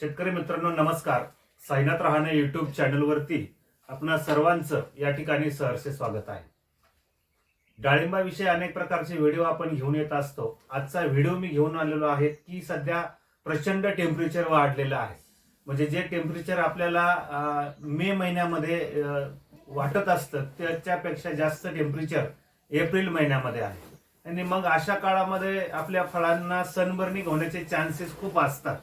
शेतकरी मित्रांनो नमस्कार. साईनाथ रहाणे युट्यूब चॅनलवरती आपणा सर्वांचं या ठिकाणी सहर्षे स्वागत आहे. डाळिंबाविषयी अनेक प्रकारचे व्हिडिओ आपण घेऊन येत असतो. आजचा व्हिडिओ मी घेऊन आलेलो आहे की सध्या प्रचंड टेम्परेचर वाढलेलं आहे. म्हणजे जे टेम्परेचर आपल्याला मे महिन्यामध्ये वाटत असतं त्याच्यापेक्षा जास्त टेम्परेचर एप्रिल महिन्यामध्ये आहे. आणि मग अशा काळामध्ये आपल्या फळांना सनबर्निंग होण्याचे चान्सेस खूप असतात.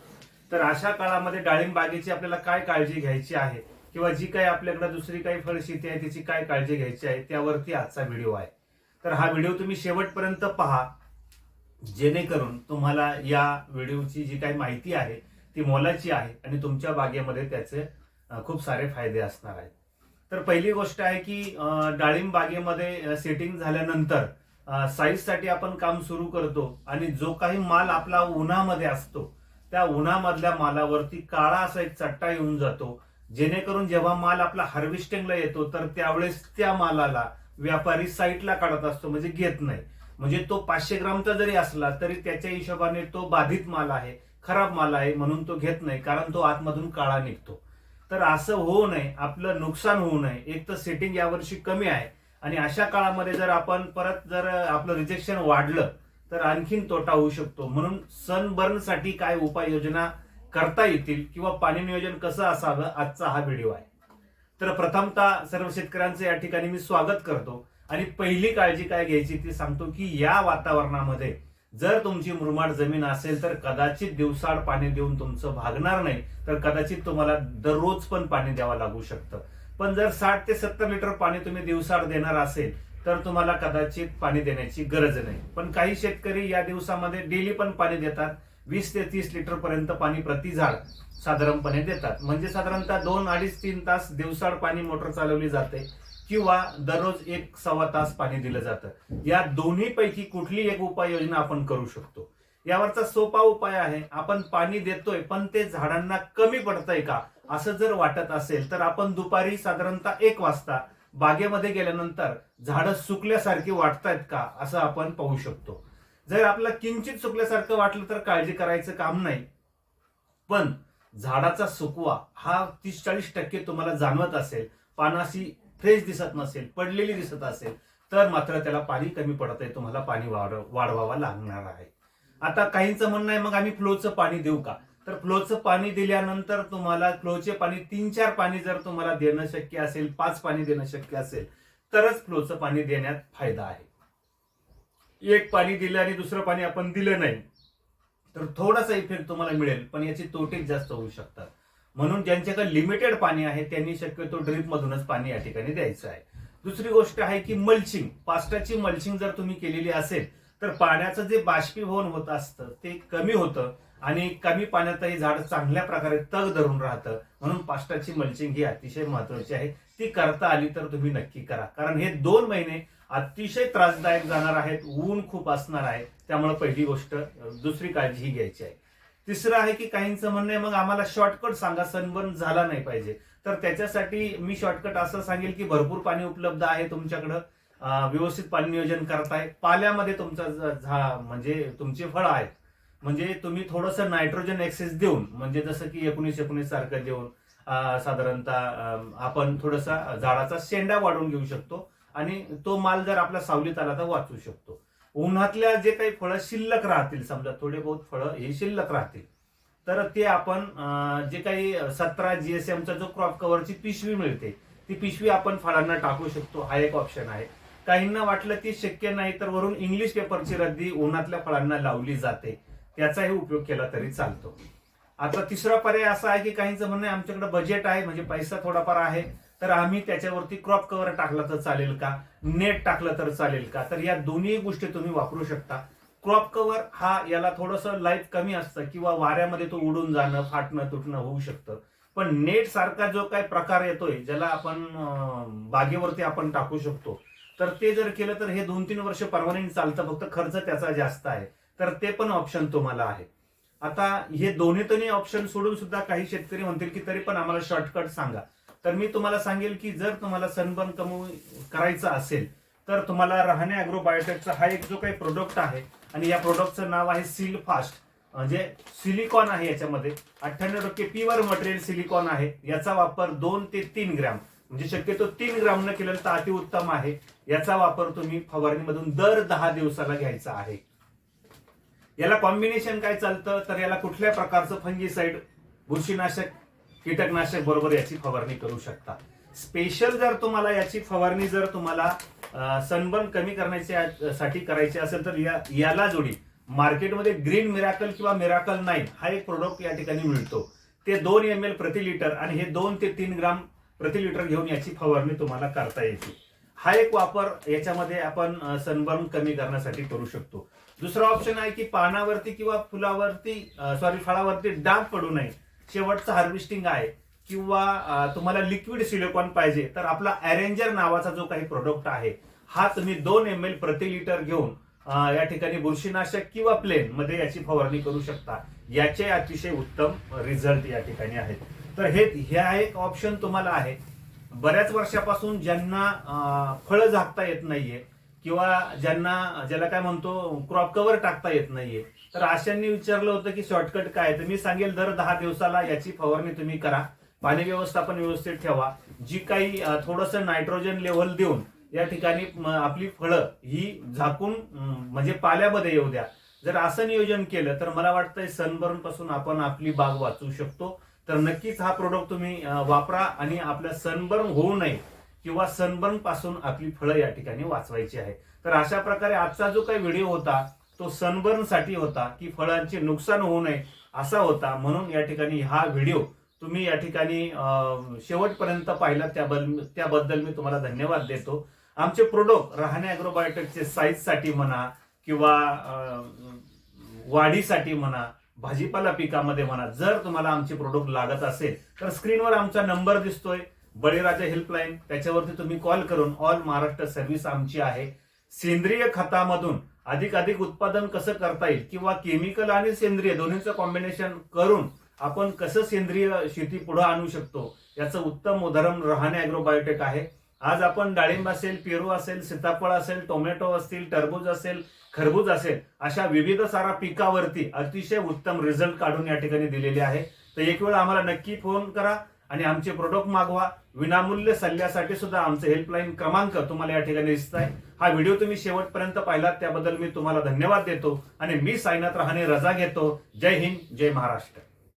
तर अशा काळामध्ये डाळिंब बागेची आपल्याला काय काळजी घ्यायची आहे? किंवा जी काही आपल्याकडे दुसरी काही फळशेती आहे त्याची काय काळजी घ्यायची आहे? त्यावरती आजचा व्हिडिओ आहे. तर हा व्हिडिओ तुम्ही शेवटपर्यंत पहा. जेणेकरून तुम्हाला या व्हिडिओची जी काही माहिती आहे ती मोलाची आहे आणि तुमच्या बागेमध्ये त्याचे खूप सारे फायदे असणार आहेत. तर पहिली गोष्ट आहे की डाळिंब बागेमध्ये सेटिंग झाल्यानंतर साईजसाठी आपण काम सुरू करतो आणि जो काही माल आपला उन्हामध्ये असतो त्या उन्हामधल्या मालावरती काळा असा एक चट्टा येऊन जातो. जेणेकरून जेव्हा माल आपला हार्वेस्टिंगला येतो तर त्यावेळेस त्या मालाला व्यापारी साईटला काढत असतो म्हणजे घेत नाही. म्हणजे तो पाचशे ग्रामचा जरी असला तरी त्याच्या हिशोबाने तो बाधित माल आहे खराब माल आहे म्हणून तो घेत नाही कारण तो आतमधून काळा निघतो. तर असं होऊ नये आपलं नुकसान होऊ नये एक तर सेटिंग यावर्षी कमी आहे. आणि अशा काळामध्ये जर आपण परत जर आपलं रिजेक्शन वाढलं तर आणखीन तोटा होऊ शकतो. म्हणून सनबर्नसाठी काय उपाययोजना करता येतील किंवा पाणी नियोजन कसं असावं आजचा हा व्हिडिओ आहे. तर प्रथमतः सर्व शेतकऱ्यांचं या ठिकाणी मी स्वागत करतो. आणि पहिली काळजी काय घ्यायची ती सांगतो की या वातावरणामध्ये जर तुमची मुरमाड जमीन असेल तर कदाचित दिवसाड पाणी देऊन तुमचं भागणार नाही. तर कदाचित तुम्हाला दररोज पण पाणी द्यावं लागू शकतं. पण जर साठ ते सत्तर लिटर पाणी तुम्ही दिवसाड देणार असेल तर तुम्हाला कदाचित पाणी देण्याची गरज नाही. पण काही शेतकरी या दिवसामध्ये डेली पण पाणी देतात. वीस ते तीस लिटर पर्यंत पाणी प्रति झाड साधारणपणे देतात. म्हणजे साधारणतः दोन अडीच तीन तास दिवसाड पाणी मोटर चालवली जाते किंवा दररोज एक सव्वा तास पाणी दिलं जातं. या दोन्ही पैकी कुठली एक उपाययोजना आपण करू शकतो? यावरचा सोपा उपाय आहे आपण पाणी देतोय पण ते झाडांना कमी पडतंय का? असं जर वाटत असेल तर आपण दुपारी साधारणतः एक वाजता बागेमध्ये गेल्यानंतर झाडं सुकल्यासारखी वाटतायत का असं आपण पाहू शकतो. जर आपल्याला किंचित सुकल्यासारखं वाटलं तर काळजी करायचं काम नाही. पण झाडाचा सुकवा हा तीस चाळीस टक्के तुम्हाला जाणवत असेल पानाशी फ्रेश दिसत नसेल पडलेली दिसत असेल तर मात्र त्याला पाणी कमी पडत आहे तुम्हाला पाणी वाढ वाढवावा लागणार आहे. आता काहींचं म्हणणं आहे मग आम्ही फ्लोचं पाणी देऊ का? तर फ्लोचं पाणी दिल्यानंतर तुम्हाला फ्लोचे पाणी तीन चार पाणी जर तुम्हाला देणं शक्य असेल पाच पाणी देणं शक्य असेल तरच फ्लोचं पाणी देण्यात फायदा आहे. एक पाणी दिलं आणि दुसरं पाणी आपण दिलं नाही तर थोडासा इफेक्ट तुम्हाला मिळेल पण याचे तोटे जास्त होऊ शकतात. म्हणून ज्यांच्याकडे लिमिटेड पाणी आहे त्यांनी शक्यतो ड्रीपमधूनच पाणी या ठिकाणी द्यायचं आहे. दुसरी गोष्ट आहे की मल्चिंग पास्टाची मल्चिंग जर तुम्ही केलेली असेल तर पाण्याचं जे बाष्पीभवन होत असतं ते कमी होतं आणि कमी पाण्यातही झाड चांगल्या प्रकारे तग धरून राहतं. म्हणून पास्टाची मल्चिंग ही अतिशय महत्वाची आहे. ती करता आली तर तुम्ही नक्की करा. कारण हे दोन महिने अतिशय त्रासदायक जाणार आहेत ऊन खूप असणार आहे. त्यामुळे पहिली गोष्ट दुसरी काळजी ही घ्यायची आहे. तिसरं आहे की काहींचं म्हणणं आहे मग आम्हाला शॉर्टकट सांगा सनबर्न झाला नाही पाहिजे. तर त्याच्यासाठी मी शॉर्टकट असं सांगेल की भरपूर पाणी उपलब्ध आहे तुमच्याकडं. व्यवस्थित पाणी नियोजन करताय. पाल्यामध्ये तुमचा झा म्हणजे तुमचे फळ आहेत. म्हणजे तुम्ही थोडंसं नायट्रोजन एक्सेस देऊन म्हणजे जसं की एकोणीस एकोणीस सारखं देऊन साधारणतः आपण थोडासा झाडाचा शेंडा वाढवून घेऊ शकतो आणि तो माल जर आपल्या सावलीत आला तर वाचू शकतो. उन्हातल्या जे काही फळं शिल्लक राहतील समजा थोडे बहुत फळं हे शिल्लक राहतील तर ते आपण जे काही सतरा जीएसएमचा जो क्रॉप कव्हरची पिशवी मिळते ती पिशवी आपण फळांना टाकू शकतो. हा एक ऑप्शन आहे. काहींना वाटलं की शक्य नाही तर वरून इंग्लिश पेपरची रद्दी उन्हातल्या फळांना लावली जाते. त्याचाही उपयोग केला तरी चालतो. आता तिसरा पर्याय असा आहे की काहींचं म्हणणं आहे आमच्याकडे बजेट आहे म्हणजे पैसा थोडाफार आहे तर आम्ही त्याच्यावरती क्रॉप कव्हर टाकला तर चालेल का? नेट टाकलं तर चालेल का? तर या दोन्ही गोष्टी तुम्ही वापरू शकता. क्रॉप कव्हर हा याला थोडंसं लाईफ कमी असतं किंवा वाऱ्यामध्ये तो उडून जाणं फाटणं तुटणं होऊ शकतं. पण नेट सारखा जो काही प्रकार येतोय ज्याला आपण बागेवरती आपण टाकू शकतो तर ते जर केलं तर हे दोन तीन वर्ष परमनंट चालतं फक्त खर्च त्याचा जास्त आहे. तर ते पण ऑप्शन तुम्हाला आहे. आता हे दोन्ही दोन्ही ऑप्शन सोडून सुद्धा काही शेतकरी म्हणतील की तरी पण आम्हाला शॉर्टकट सांगा. तर मी तुम्हाला सांगेल की जर तुम्हाला सनबर्न कमी करायचं असेल तर तुम्हाला राहणे अॅग्रो बायोटेकचा हा एक जो काही प्रोडक्ट आहे आणि या प्रोडक्टचं नाव आहे सील फास्ट म्हणजे सिलिकॉन आहे याच्यामध्ये. अठ्ठ्याण्णव टक्के प्युअर मटेरियल सिलिकॉन आहे. याचा वापर दोन ते तीन ग्रॅम. म्हणजे शक्यतो तीन ग्राम न केलेलं तर अतिउत्तम आहे. याचा वापर तुम्ही फवारणीमधून दर दहा दिवसाला घ्यायचा आहे. याला कॉम्बिनेशन काय चालतं? तर याला कुठल्या प्रकारचं फंगीसाईड बुरशीनाशक कीटकनाशक बरोबर याची फवारणी करू शकता. स्पेशल जर तुम्हाला याची फवारणी जर तुम्हाला सनबर्न कमी करण्याच्या साठी करायची असेल तर या याला जोडी. मार्केटमध्ये ग्रीन मिराकल किंवा मिराकल नाईन हा एक प्रोडक्ट या ठिकाणी मिळतो. ते दोन एम एल प्रति लिटर आणि हे दोन ते तीन ग्राम प्रति लिटर घेऊन याची फवारणी तुम्हाला करता येते. हा एक वापर याच्यामध्ये आपण सनबर्न कमी करण्यासाठी करू शकतो. दुसरा ऑप्शन आहे की पानावरती किंवा फुलावरती सॉरी फळावरती डाग पडू नये. शेवटचं हार्वेस्टिंग आहे. किंवा तुम्हाला लिक्विड सिलिकॉन पाहिजे तर आपला अरेंजर नावाचा जो काही प्रोडक्ट आहे हा तुम्ही दोन एम एल प्रति लिटर घेऊन या ठिकाणी बुरशीनाशक किंवा प्लेन मध्ये याची फवारणी करू शकता. याचे अतिशय उत्तम रिझल्ट या ठिकाणी आहेत. तर हे ह्या एक ऑप्शन तुम्हाला आहे. बऱ्याच वर्षापासून ज्यांना फळं झाकता येत नाहीये किंवा ज्यांना ज्याला काय म्हणतो क्रॉप कव्हर टाकता येत नाहीये. तर अशांनी विचारलं होतं की शॉर्टकट काय तर मी सांगेल दर दहा दिवसाला याची फवारणी तुम्ही करा. पाणी व्यवस्थापन व्यवस्थित ठेवा. जी काही थोडंसं नायट्रोजन लेव्हल देऊन या ठिकाणी आपली फळं ही झाकून म्हणजे पाल्यामध्ये येऊ द्या. जर असं नियोजन केलं तर मला वाटतंय सनबर्नपासून आपण आपली बाग वाचवू शकतो. तर नक्कीच हा प्रोडक्ट तुम्ही वापरा आणि आपला सनबर्न होऊ नये. किंवा सनबर्नपासून आपली फळं या ठिकाणी वाचवायची आहे. तर अशा प्रकारे आजचा जो काही व्हिडिओ होता तो सनबर्नसाठी होता की फळांचे नुकसान होऊ नये असा होता. म्हणून या ठिकाणी हा व्हिडिओ तुम्ही या ठिकाणी शेवटपर्यंत पाहिला. त्याबद्दल त्याबद्दल मी तुम्हाला धन्यवाद देतो. आमचे प्रोडक्ट राहणे अॅग्रोबायोटेकचे साईजसाठी म्हणा किंवा वाढीसाठी म्हणा भाजीपाला पिकामध्ये म्हणा जर तुम्हाला आमचे प्रोडक्ट लागत असेल तर स्क्रीनवर आमचा नंबर दिसतोय. बळीराजा हेल्पलाईन त्याच्यावरती तुम्ही कॉल करून ऑल महाराष्ट्र सर्व्हिस आमची आहे. सेंद्रिय खतामधून अधिक अधिक उत्पादन कसं करता येईल किंवा केमिकल आणि सेंद्रिय दोन्हीचं कॉम्बिनेशन करून आपण कसं सेंद्रिय शेती पुढे आणू शकतो याचं उत्तम उदाहरण रहाणे अॅग्रोबायोटेक आहे. आज आपण डाळिंब असेल पेरू असेल सीताफळ असेल टोमॅटो असतील टरबूज असेल खरबूज असेल अशा विविध सारा पिकावरती अतिशय उत्तम रिझल्ट काढून या ठिकाणी दिलेले आहे. तर एक वेळ आम्हाला नक्की फोन करा आणि आमचे प्रोडक्ट मागवा. विनामूल्य सल्ल्यासाठी सुद्धा आमचे हेल्पलाईन क्रमांक तुम्हाला या ठिकाणी दिसत आहे हा व्हिडिओ तुम्ही शेवटपर्यंत पाहिलात त्याबद्दल मी तुम्हाला धन्यवाद देतो आणि मी साईनाथ रहाणे रजा घेतो. जय हिंद जय महाराष्ट्र.